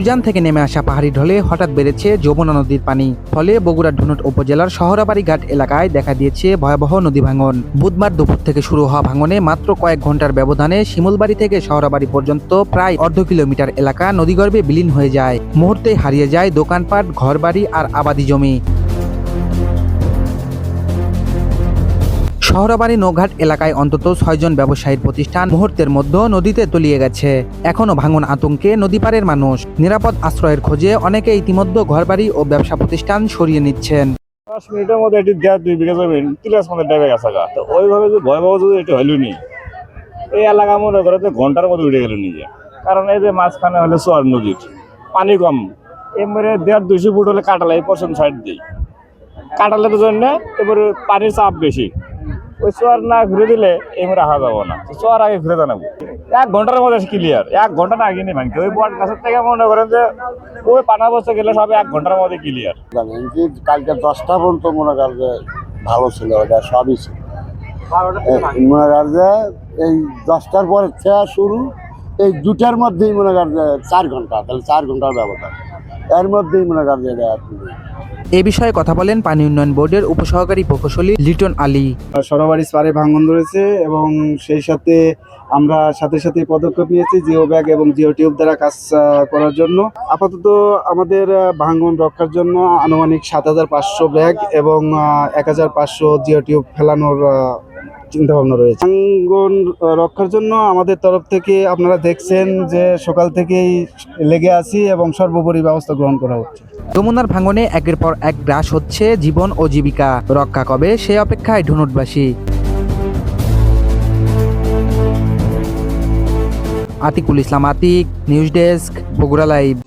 উজান থেকে নেমে আসা পাহাড়ি ঢলে হঠাৎ বেড়েছে যমুনা নদীর পানি। ফলে বগুড়ার ধুনট উপজেলার শহরাবাড়ি ঘাট এলাকায় দেখা দিয়েছে ভয়াবহ নদী ভাঙন। বুধবার দুপুর থেকে শুরু হওয়া ভাঙনে মাত্র কয়েক ঘণ্টার ব্যবধানে শিমুলবাড়ি থেকে শহরাবাড়ি পর্যন্ত প্রায় অর্ধ কিলোমিটার এলাকা নদীগর্ভে বিলীন হয়ে যায়। মুহূর্তে হারিয়ে যায় দোকানপাট, ঘরবাড়ি আর আবাদি জমি। শহরাবাড়ি নৌঘাট এলাকায় অন্তত ছয়জন ব্যবসায়ীর প্রতিষ্ঠান মুহূর্তের মধ্যে নদীতে তলিয়ে গেছে। এখনও ভাঙন আতঙ্কে নদীপাড়ের মানুষ নিরাপদ আশ্রয়ের খোঁজে অনেকে ইতিমধ্যে ঘরবাড়ি ও ব্যবসা প্রতিষ্ঠান সরিয়ে নিচ্ছেন। পাঁচ মিনিটের মধ্যে দেড় দুই বিঘা জমি মধ্যে গেছে তো ওইভাবে যে ভয়াবহ হইল এই এলাকা মনে ঘণ্টার মধ্যে উঠে গেল নিজে। কারণ এই যে মাঝখানে হলে নদীর পানি দেড় দুইশো ফুট হলে কাটালে সাইড জন্য এবারে পানির চাপ বেশি। ওই চোয়ার না ঘুরে দিলে এবারে আসা যাব না। চোয়ার আগে ঘুরে জানাব। এক ঘণ্টার মধ্যে ক্লিয়ার এক ঘণ্টা না আগে নেই ভাঙতে। ওই বট গাছের থেকে মনে করেন যে ওই পানা বসতে গেলে সব এক ঘণ্টার মধ্যে ক্লিয়ার কালকে দশটা পর্যন্ত মনে কর যে ভালো ছিল ওটা সবই ছিল। মনে কর যে এই দশটার পরে থেকে শুরু এই দুটার মধ্যেই মনে কর যে চার ঘণ্টা তাহলে চার ঘণ্টার ব্যবধান। এর মধ্যেই মনে কর যে এটা আর কি। এ বিষয়ে কথা বলেন পানি উন্নয়ন বোর্ডের উপসহকারী প্রকৌশলী লিটন আলী সরাবাড়ি স্পারে ভাঙন ধরেছে এবং সেই সাথে আমরা সাথে সাথে পদক্ষেপ নিয়েছি জিও ব্যাগ এবং জিও টিউব দ্বারা কাজ করার জন্য আপাতত আমাদের ভাঙন রক্ষার জন্য আনুমানিক সাত হাজার পাঁচশো ব্যাগ এবং এক হাজার পাঁচশো জিও টিউব ফেলানোর চিন্তা ভাবনা রয়েছে। আহ, রক্ষার জন্য আমাদের তরফ থেকে আপনারা দেখছেন যে সকাল থেকেই লেগে আছি এবং সর্বোপরি ব্যবস্থা গ্রহণ করা হচ্ছে। যমুনার ভাঙনে একের পর এক গ্রাস হচ্ছে জীবন ও জীবিকা রক্ষা। কবে? সে অপেক্ষায় ধুনুটবাসী। Atikul Islam Atik news desk Bogura live.